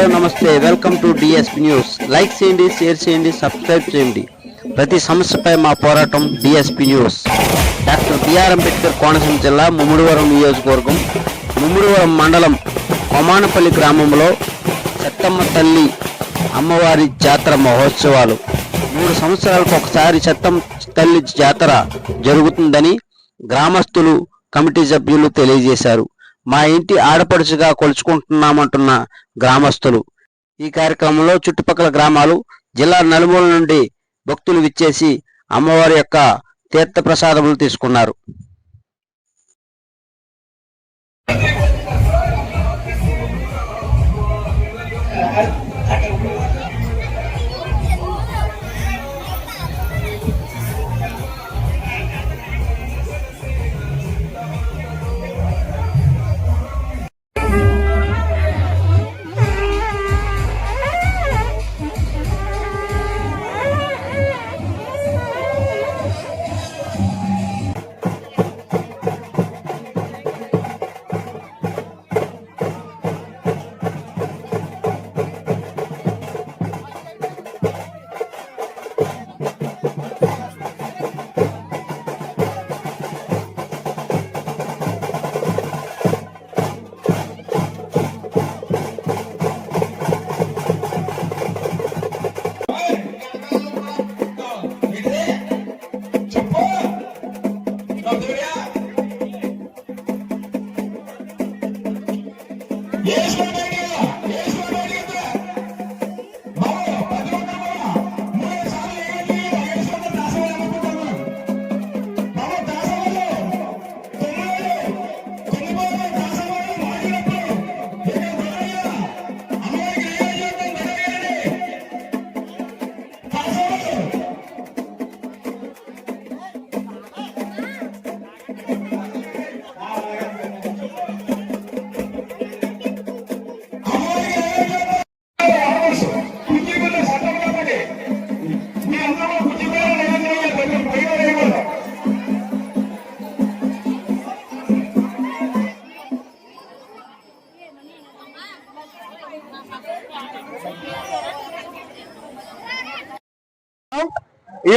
Hello నమస్తే. Welcome to DSP news. Like చేయండి share చేయండి సబ్స్క్రైబ్ చేయండి. ప్రతి సమస్యపై మా పోరాటం DSP news. Doctor BR Ambedkar Konaseema జిల్లా ముమ్మిడివరం నియోజకవర్గం ముమ్మిడివరం మండలం కొమానపల్లి గ్రామంలో చెత్తమ్మ తల్లి అమ్మవారి జాతర మహోత్సవాలు. మూడు సంవత్సరాలకు ఒకసారి చెత్తం తల్లి జాతర జరుగుతుందని గ్రామస్తులు కమిటీ సభ్యులు తెలియజేశారు. మా ఇంటి ఆడపడుచుగా కొలుచుకుంటున్నామంటున్న గ్రామస్తులు. ఈ కార్యక్రమంలో చుట్టుపక్కల గ్రామాలు జిల్లా నలుమూల నుండి భక్తులు విచ్చేసి అమ్మవారి యొక్క తీర్థ ప్రసాదములు తీసుకున్నారు.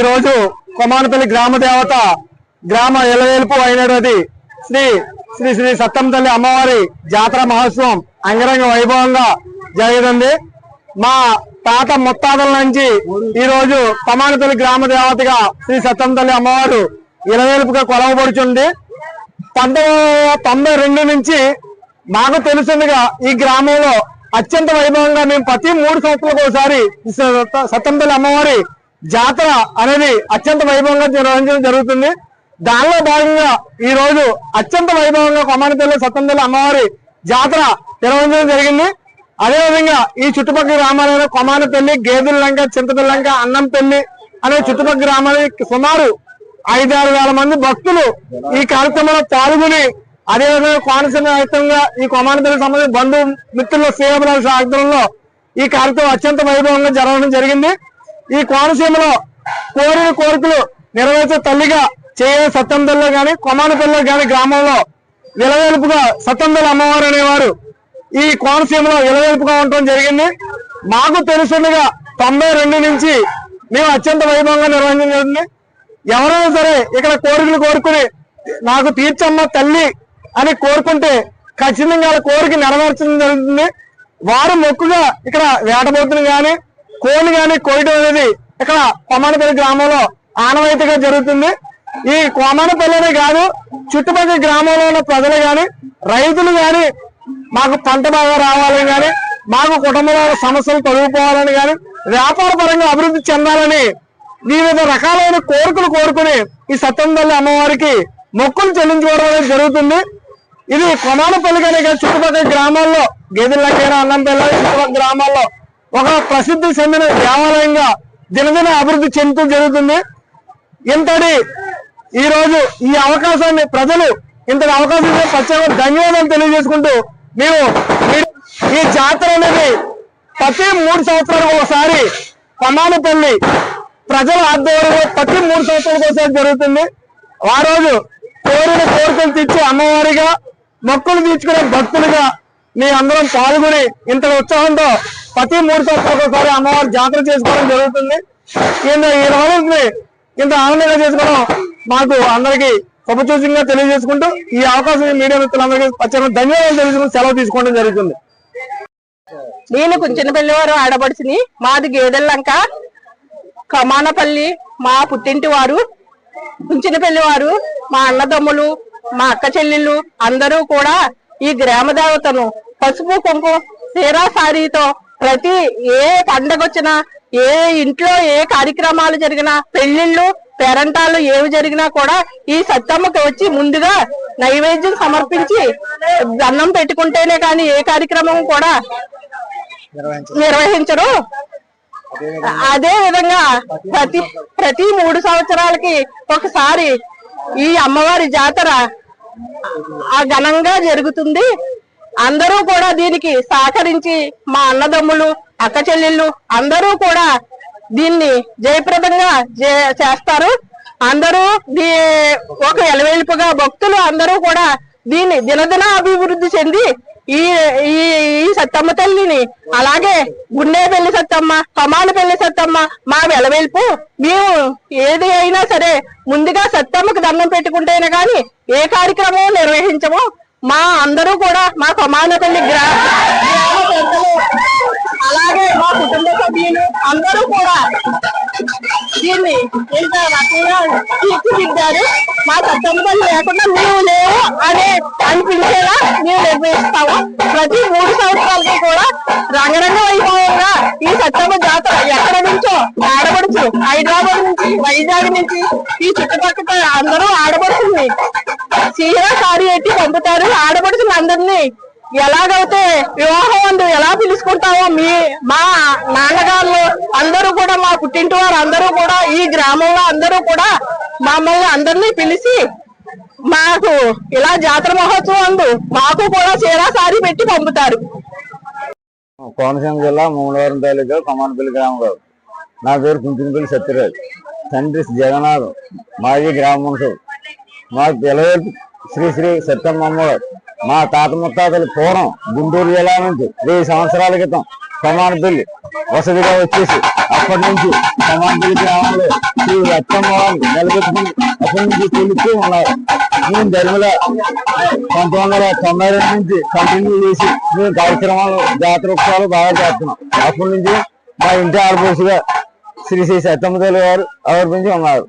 ఈరోజు రోజు కొమానపల్లి గ్రామ దేవత గ్రామ ఎలవేల్పు అయినటువంటి శ్రీ శ్రీ శ్రీ సత్తం తల్లి అమ్మవారి జాతర మహోత్సవం అంగరంగ వైభవంగా జరిగింది మా తాత ముత్తాతల నుంచి ఈ రోజు కొమానపల్లి గ్రామ దేవతగా శ్రీ సత్తం తల్లి అమ్మవారు ఇలవేల్పుగా కొలవబడుచుంది. పంతొమ్మిది తొంభై రెండు నుంచి మాకు తెలుసుండగా ఈ గ్రామంలో అత్యంత వైభవంగా మేము ప్రతి మూడు సంవత్సరాలకు ఒకసారి ఈ సత్తంపల్లి అమ్మవారి జాతర అనేది అత్యంత వైభవంగా నిర్వహించడం జరుగుతుంది. దానిలో భాగంగా ఈ రోజు అత్యంత వైభవంగా కొమ్మనపల్లి సత్తంపల్లి అమ్మవారి జాతర నిర్వహించడం జరిగింది. అదేవిధంగా ఈ చుట్టుపక్కల గ్రామాలైన కొమానపల్లి లంక అన్నం అన్నంపల్లి అనే చుట్టుపక్కల గ్రామాలకి సుమారు ఐదారు వేల మంది భక్తులు ఈ కార్యక్రమంలో పాల్గొని అదేవిధంగా కోనసీమ వ్యాప్తంగా ఈ కొమానపల్లి సంబంధించిన బంధు మిత్రుల సేవల ఆధ్వర్యంలో ఈ కార్యక్రమం అత్యంత వైభవంగా జరగడం జరిగింది. ఈ కోనసీమలో కోరిన కోరికలు నెరవేర్చే తల్లిగా చేయ సత్తందల్లో గాని కొమానపల్లిలో గాని గ్రామంలో విలవేలుపుగా సత్తందల అమ్మవారు అనేవారు ఈ కోనసీమలో విలవేలుపుగా ఉండటం జరిగింది. మాకు తెలుసుండగా తొంభై రెండు నుంచి మేము అత్యంత వైభవంగా నిర్వహించడం జరిగింది. ఎవరైనా సరే ఇక్కడ కోరికలు కోరుకుని నాకు తీర్చమ్మ తల్లి అని కోరుకుంటే ఖచ్చితంగా వాళ్ళ కోరిక నెరవేర్చడం జరుగుతుంది. వారు మొక్కుగా ఇక్కడ వేటబోతులు కానీ కోళ్ళు గాని కోయటం అనేది ఇక్కడ కొమ్మనపల్లి గ్రామంలో ఆనవాయితీగా జరుగుతుంది. ఈ కొమ్మనపల్లినే కాదు చుట్టుపక్కల గ్రామంలో ఉన్న ప్రజలు గాని రైతులు గాని మాకు పంట బాగా రావాలని గాని మాకు కుటుంబంలో సమస్యలు తొలగిపోవాలని గాని వ్యాపార పరంగా అభివృద్ధి చెందాలని వివిధ రకాలైన కోరికలు కోరుకుని ఈ సత్యంతల్లి అమ్మవారికి మొక్కులు చెల్లించుకోవడం అనేది జరుగుతుంది. ఇది కొమానపల్లి కానీ చుట్టుపక్కల గ్రామాల్లో గేదెలకైనా అన్నంపల్లి చుట్టుపక్కల గ్రామాల్లో ఒక ప్రసిద్ధి చెందిన దేవాలయంగా దినదిన అభివృద్ధి చెందుతూ జరుగుతుంది. ఇంతటి ఈ రోజు ఈ అవకాశాన్ని ప్రజలు ఇంతటి అవకాశం ప్రత్యేక ధన్యవాదాలు తెలియజేసుకుంటూ మేము ఈ- జాతర అనేది ప్రతి మూడు సంవత్సరాలకు ఒకసారి కొన్నాళ్ళపల్లి ప్రజల ఆధ్వర్యంలో ప్రతి మూడు సంవత్సరాలకు ఒకసారి జరుగుతుంది. ఆ రోజు కోరిన కోరికలు తీర్చి అమ్మవారిగా మొక్కులు తీర్చుకునే భక్తులుగా మీ అందరం పాల్గొని ఇంత ఉత్సాహంతో ప్రతి మూడు సంవత్సరాలకు ఒకసారి అమ్మవారి జాతర చేసుకోవడం జరుగుతుంది. ఇంత ఈ రోజుని ఇంత ఆనందంగా చేసుకోవడం మాకు అందరికి శుభసూచంగా తెలియజేసుకుంటూ ఈ అవకాశం మీడియా మిత్రులందరికీ ప్రత్యేక ధన్యవాదాలు తెలుసుకుని సెలవు తీసుకోవడం జరుగుతుంది. నేను కుంచినపల్లి వారు ఆడపడుచుని మాది గేదెల్లంక కమానపల్లి మా పుట్టింటి వారు కుంచినపల్లి వారు మా అన్నదమ్ములు మా అక్క చెల్లెళ్ళు అందరూ కూడా ఈ గ్రామ దేవతను పసుపు కుంకుమ సీరా సారీతో ప్రతి ఏ పండగ వచ్చినా ఏ ఇంట్లో ఏ కార్యక్రమాలు జరిగినా పెళ్ళిళ్ళు పేరంటాలు ఏవి జరిగినా కూడా ఈ సత్తమ్మకి వచ్చి ముందుగా నైవేద్యం సమర్పించి దండం పెట్టుకుంటేనే కానీ ఏ కార్యక్రమం కూడా నిర్వహించరు. అదే విధంగా ప్రతి ప్రతి మూడు సంవత్సరాలకి ఒకసారి ఈ అమ్మవారి జాతర ఆ ఘనంగా జరుగుతుంది. అందరూ కూడా దీనికి సహకరించి మా అన్నదమ్ములు అక్క చెల్లెళ్ళు అందరూ కూడా దీన్ని జయప్రదంగా జే- చేస్తారు. అందరూ దీ ఒక ఎలవేల్పుగా భక్తులు అందరూ కూడా దీన్ని దినదిన అభివృద్ధి చెంది ఈ ఈ ఈ సత్తమ్మ తల్లిని అలాగే గుండె పెళ్ళి సత్తమ్మ కమానపల్లి సత్తమ్మ మా వెలవేల్పు మేము ఏది అయినా సరే ముందుగా సత్తమ్మకు దండం పెట్టుకుంటేనే గాని ఏ కార్యక్రమం నిర్వహించము. మా అందరూ కూడా మా కమానపల్లి గ్రామ పెద్దలు అలాగే మా కుటుంబ సభ్యులు అందరూ కూడా దీన్ని ఇంత రకంగా తీర్చిదిద్దారు. మా సత్తమ్మలు లేకుండా మేము లేవు అనే అనిపించేలా మేము నిర్వహిస్తాము ప్రతి మూడు సంవత్సరాలకి కూడా రంగరంగ వైభవంగా ఈ సత్తమ్మ జాతర ఎక్కడ నుంచో ఆడబడుచు హైదరాబాద్ నుంచి వైజాగ్ నుంచి ఈ చుట్టుపక్కల అందరూ ఆడబడుతుంది చీర సారీ పెట్టి పంపుతారు. ఆడపడుచులు అందరినీ ఎలాగైతే వివాహం అందు ఎలా పిలుచుకుంటామో మీ మా నాన్నగారు అందరూ కూడా మా పుట్టింటి వారు అందరూ కూడా ఈ గ్రామంలో అందరూ కూడా మమ్మల్ని అందరినీ పిలిచి మాకు ఇలా జాతర మహోత్సవం అందు మాకు కూడా చీరా సారీ పెట్టి పంపుతారు. కోనసీమ జిల్లా మూడవరం తాలూకా కొమానపల్లి గ్రామం నా పేరు కుంటినపల్లి సత్యరాజ్. తండ్రి జగన్నాథ్. మాజీ గ్రామ మాకు తెలియదు. శ్రీశ్రీ శ్రీ శ్రీ సత్యమ్మ మా తాత ముత్తాతలు పూర్వం గుంటూరు జిల్లా నుంచి వెయ్యి సంవత్సరాల క్రితం కొమానపల్లి వసతిగా వచ్చేసి అప్పటి నుంచి కొమానపల్లి గ్రామంలో శ్రీ సత్యమ్మ నిలబెట్టుకుని అప్పటి నుంచి పిలుస్తూ ఉన్నారు. మేము ధర్మల పంతొమ్మిది వందల తొంభై రెండు నుంచి కంటిన్యూ చేసి మేము కార్యక్రమాలు జాతరోత్సవాలు బాగా చేస్తున్నాం. అప్పటి నుంచి మా ఇంటి ఆడపడుచుగా శ్రీ శ్రీ సత్యమ్మ తల్లి గారు ఆవిర్భించి ఉన్నారు.